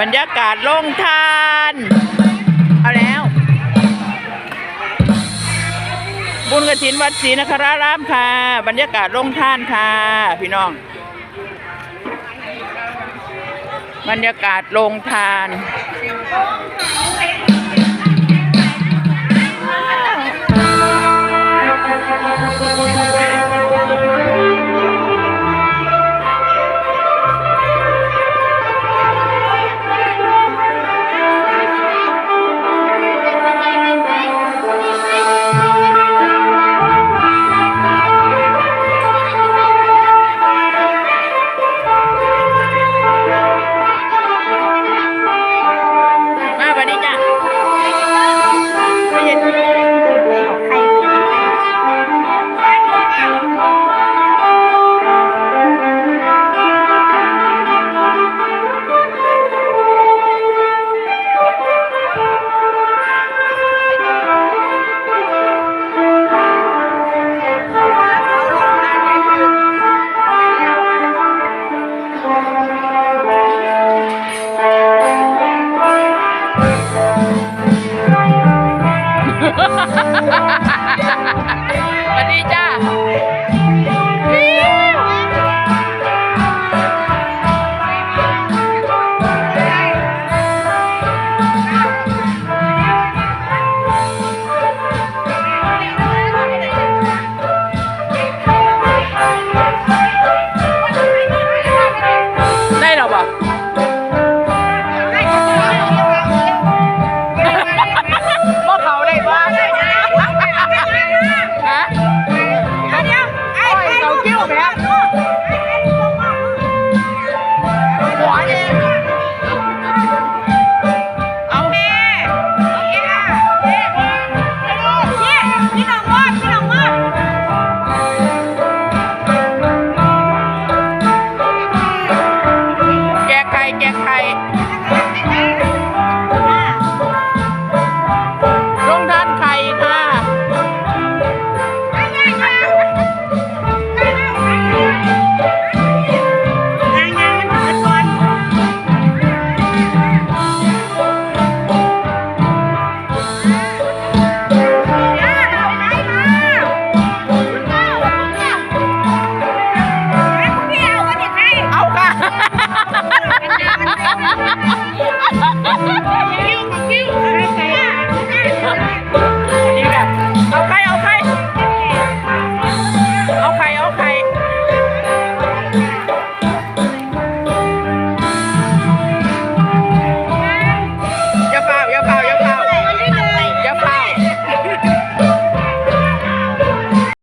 บรรยากาศลงทาน เอาแล้ว บุญกระถินวัดศรีนครารามค่ะ บรรยากาศลงท่านค่ะ พี่น้อง บรรยากาศโรงทาน